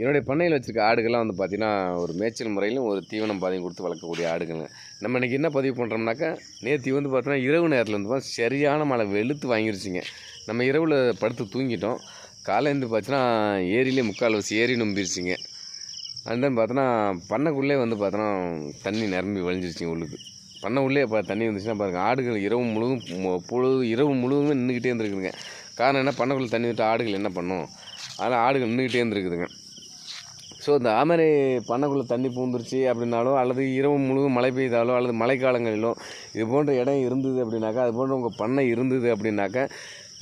என்னுடைய பண்ணையில் வச்சுருக்க ஆடுகள்லாம் வந்து பார்த்திங்கன்னா ஒரு மேய்ச்சல் முறையிலும் ஒரு தீவனம் பாதையும் கொடுத்து வளர்க்கக்கூடிய ஆடுகள்ங்க நம்ம இன்றைக்கி என்ன பதிவு பண்ணுறோம்னாக்கா நேற்று வந்து பார்த்தோன்னா இரவு நேரத்தில் வந்து பார்த்தா சரியான மழை வெளுத்து வாங்கிருச்சுங்க. நம்ம இரவில் படுத்து தூங்கிட்டோம். காலையிலேருந்து பார்த்தீங்கன்னா ஏரியிலே முக்கால் வச்சு ஏரி நம்பிருச்சுங்க. அண்ட் தென் பார்த்தோன்னா பண்ணக்குள்ளே வந்து பார்த்தோன்னா தண்ணி நிரம்பி வழிஞ்சிருச்சுங்க உள்ளுக்கு. பண்ண உள்ளே இப்போ தண்ணி வந்துச்சுன்னா பாருங்கள் ஆடுகள் இரவு முழுவதும் பொழுது இரவு முழுவதும் நின்றுக்கிட்டே இருந்துருக்குதுங்க. காரணம் என்ன? பண்ணக்குள்ளே தண்ணி விட்டு ஆடுகள் என்ன பண்ணும்? அதனால் ஆடுகள் நின்றுக்கிட்டே இருந்துருக்குதுங்க. ஸோ இந்த ஆமரை பண்ணக்குள்ளே தண்ணி பூந்துருச்சு அப்படின்னாலோ அல்லது இரவு முழுவதும் மழை பெய்தாலோ அல்லது மழைக்காலங்களிலோ இது போன்ற இடம் இருந்தது அப்படின்னாக்கா அது போன்ற உங்கள் பண்ணை இருந்தது அப்படின்னாக்கா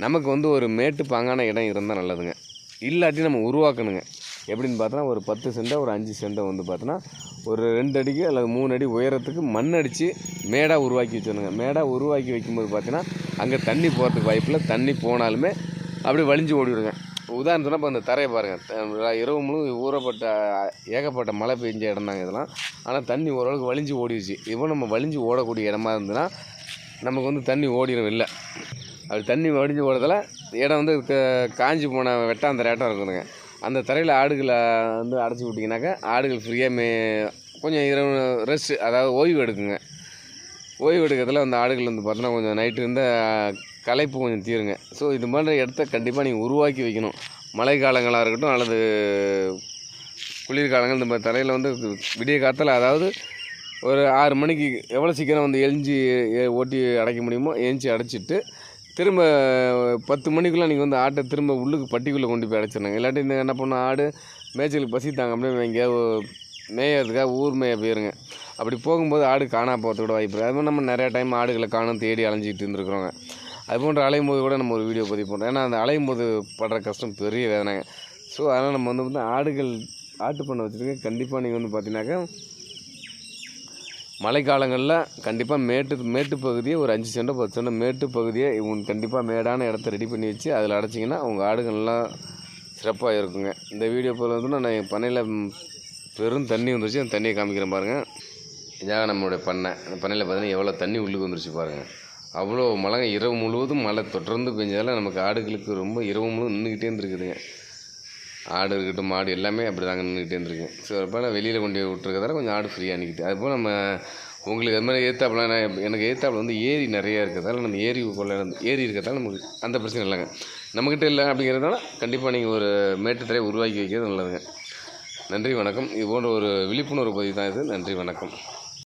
நமக்கு வந்து ஒரு மேட்டு பாங்கான இடம் இருந்தால் நல்லதுங்க. இல்லாட்டி நம்ம உருவாக்கணுங்க. எப்படின்னு பார்த்தோன்னா ஒரு பத்து செண்டை ஒரு அஞ்சு சென்டை வந்து பார்த்தோன்னா ஒரு ரெண்டு அடிக்கு அல்லது மூணு அடி உயரத்துக்கு மண் அடித்து மேடாக உருவாக்கி வச்சிடணுங்க. மேடாக உருவாக்கி வைக்கும்போது பார்த்தீங்கன்னா அங்கே தண்ணி போகிறதுக்கு வாய்ப்பில் தண்ணி போனாலுமே அப்படியே வலிஞ்சு ஓடிவிடுங்க உதாரணத்துனா இப்போ அந்த தரையை பாருங்கள் இரவு முழு ஊறப்பட்ட ஏகப்பட்ட மழை பெஞ்ச இடம் தாங்க இதெல்லாம். ஆனால் தண்ணி ஓரளவுக்கு வலிஞ்சு ஓடிடுச்சு. இப்போ நம்ம வலிஞ்சு ஓடக்கூடிய இடமா இருந்ததுன்னா நமக்கு வந்து தண்ணி ஓடிடும் இல்லை. அப்படி தண்ணி வடிஞ்சு ஓடுறதால இடம் வந்து க- காஞ்சி போன வெட்டாந்தரையாட்டம் இருக்குதுங்க. அந்த தரையில் ஆடுகளை வந்து அடைச்சி விட்டிங்கனாக்கா ஆடுகள் ஃப்ரீயாக மே கொஞ்சம் இரவு ரெஸ்ட்டு அதாவது ஓய்வு எடுக்குங்க. ஓய்வு எடுக்கிறதுல அந்த ஆடுகள் வந்து பார்த்தோன்னா கொஞ்சம் நைட்டு இருந்த களைப்பு கொஞ்சம் தீருங்க. ஸோ இது மாதிரி இடத்த கண்டிப்பாக நீங்கள் உருவாக்கி வைக்கணும். மழை காலங்களாக இருக்கட்டும் அல்லது குளிர்காலங்கள் இந்த மாதிரி தலையில் வந்து விடிய காலத்தில் அதாவது ஒரு ஆறு மணிக்கு எவ்வளோ சீக்கிரம் வந்து எழிஞ்சி ஓட்டி அடைக்க முடியுமோ எழிஞ்சி அடைச்சிட்டு திரும்ப பத்து மணிக்குள்ளே நீங்கள் வந்து ஆட்டை திரும்ப உள்ளுக்கு பட்டிக்குள்ளே கொண்டு போய் அடைச்சிடணுங்க இல்லாட்டி இந்த என்ன பண்ண ஆடு மேய்ச்சலுக்கு பசி தாங்க அப்படியே எங்கேயாவது மேயறதுக்காக ஊர் மேய போயிருங்க அப்படி போகும்போது ஆடு காணா போகிறதுக்கு கூட வாய்ப்பு இருக்குது அது மாதிரி நம்ம நிறையா டைம் ஆடுகளை காணும் தேடி அலைஞ்சிக்கிட்டு இருந்துருக்குறோங்க. அது போன்ற அலையும் போது கூட நம்ம ஒரு வீடியோ பதிவு பண்ணுறோம் ஏன்னா அந்த அலையும் போது படுற கஷ்டம் பெரிய வேதனைங்க. ஸோ அதனால் நம்ம வந்து வந்து ஆடுகள் ஆட்டு பண்ணை வச்சுருக்க கண்டிப்பாக நீங்கள் வந்து பார்த்தீங்கன்னாக்கா மழைக்காலங்களில் கண்டிப்பாக மேட்டு மேட்டு பகுதியை ஒரு அஞ்சு சென்டோ பத்து சென்டோ மேட்டு பகுதியை இவங்க கண்டிப்பாக மேடான இடத்த ரெடி பண்ணி வச்சு அதில் அடைச்சிங்கன்னா உங்கள் ஆடுகள்லாம் சிறப்பாக இருக்குங்க. இந்த வீடியோ போல் வந்து நான் என் பண்ணையில் பெரும் தண்ணி வந்துருச்சு அந்த தண்ணியை காமிக்கிறேன் பாருங்கள் இதாக நம்மளுடைய பண்ணை. அந்த பண்ணையில் பார்த்தீங்கன்னா எவ்வளோ தண்ணி உள்ளுக்கு வந்துருச்சு பாருங்கள் அவ்வளோ மழைங்க. இரவு முழுவதும் மழை தொடர்ந்து பெஞ்சதால் நமக்கு ஆடுகளுக்கு ரொம்ப இரவு முழுவதும் நின்றுக்கிட்டே இருந்துருக்குதுங்க. ஆடு இருக்கட்டும் மாடு எல்லாமே அப்படி தாங்க நின்றுக்கிட்டே இருந்துருக்கு. ஸோ அப்போ நான் வெளியில் கொண்டு போய் விட்டுருக்கதால கொஞ்சம் ஆடு ஃப்ரீயாக நிற்கிது அதுபோல் நம்ம உங்களுக்கு அது மாதிரி ஏத்தாப்புல நான் எனக்கு ஏத்தாப்புல வந்து ஏரி நிறையா இருக்கிறதால நம்ம ஏரி கொள்ள ஏரி இருக்கிறதால நமக்கு அந்த பிரச்சனை இல்லைங்க. நம்மக்கிட்ட இல்லை அப்படிங்கிறதால கண்டிப்பாக நீங்கள் ஒரு மேட்டுத்தரையை உருவாக்கி வைக்கிறது நல்லதுங்க. நன்றி வணக்கம். இது போன்ற ஒரு விழிப்புணர்வு பதிவு தான் இது. நன்றி வணக்கம்.